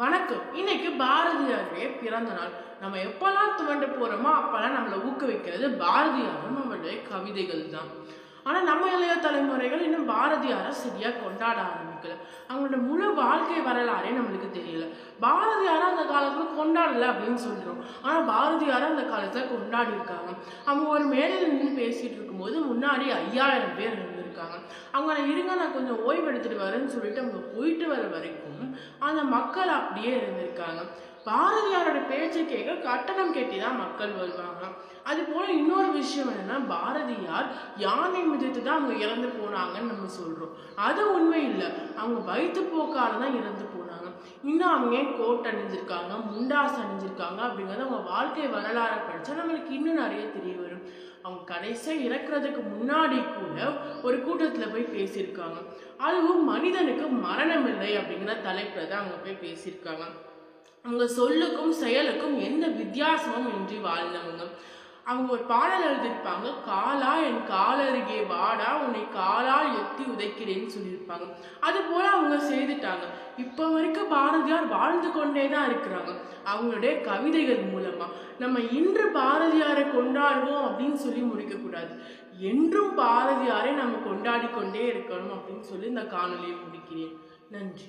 வணக்கம். இன்னைக்கு பாரதியாருடைய பிறந்த நாள். நம்ம எப்பெல்லாம் துவண்டு போறோமோ அப்பெல்லாம் நம்மளை ஊக்குவிக்கிறது பாரதியாரும் நம்மளுடைய கவிதைகள் தான். ஆனால் நம்ம இளைய தலைமுறைகள் இன்னும் பாரதியாரை சரியாக கொண்டாட ஆரம்பிக்கல. அவங்களோட முழு வாழ்க்கை வரலாறே நம்மளுக்கு தெரியல. பாரதியாரை அந்த காலத்தில் கொண்டாடலை அப்படின்னு சொல்கிறோம் ஆனால் பாரதியாரை அந்த காலத்தில் கொண்டாடி இருக்காங்க. அவங்க ஒரு மேடையில் நின்று பேசிகிட்டு இருக்கும்போது முன்னாடி ஐயாயிரம் பேர் இருக்காங்க. அவங்க நான் இருங்க நான் கொஞ்சம் ஓய்வு எடுத்துட்டு வரேன்னு சொல்லிட்டு அவங்க போயிட்டு வர வரைக்கும் அந்த மக்கள் அப்படியே இருந்திருக்காங்க. பாரதியாரோட பேச்சை கேட்க கட்டணம் கட்டி தான் மக்கள் வருவாங்க. அது போல இன்னொரு விஷயம் என்னன்னா பாரதியார் யானை மிதித்து தான் அவங்க இறந்து போனாங்கன்னு நம்ம சொல்றோம். அது உண்மை இல்லை. அவங்க வயிற்றுப்போக்கால தான் இறந்து போனாங்க. இன்னும் அவங்க ஏன் கோட் அணிஞ்சிருக்காங்க முண்டாஸ் அணிஞ்சிருக்காங்க அப்படிங்கிறது அவங்க வாழ்க்கை வரலாறை படிச்சா நம்மளுக்கு இன்னும் நிறைய தெரிய வரும். அவங்க கடைசியாக இறக்குறதுக்கு முன்னாடி கூட ஒரு கூட்டத்தில் போய் பேசியிருக்காங்க. அதுவும் மனிதனுக்கு மரணம் இல்லை அப்படிங்கிற தலைப்பில் தான் அவங்க போய் பேசியிருக்காங்க. அவங்க சொல்லுக்கும் செயலுக்கும் எந்த வித்தியாசமும் இன்றி வாழ்ந்தவங்க. அவங்க ஒரு பாடல் எழுதியிருப்பாங்க காலா என் காலருகே வாடா உன்னை காலால் எத்தி உதைக்கிறேன்னு சொல்லியிருப்பாங்க. அது போல அவங்க செய்துட்டாங்க. இப்போ வரைக்கும் பாரதியார் வாழ்ந்து கொண்டே தான் இருக்கிறாங்க. அவங்களுடைய கவிதைகள் மூலமா. நம்ம இன்று பாரதியார் கொண்டாடுவோம் அப்படின்னு சொல்லி முடிக்கக்கூடாது என்றும் பாரதியாரை நம்ம கொண்டாடி கொண்டே இருக்கணும் அப்படின்னு சொல்லி இந்த காணொலியை முடிக்கிறேன். நன்றி.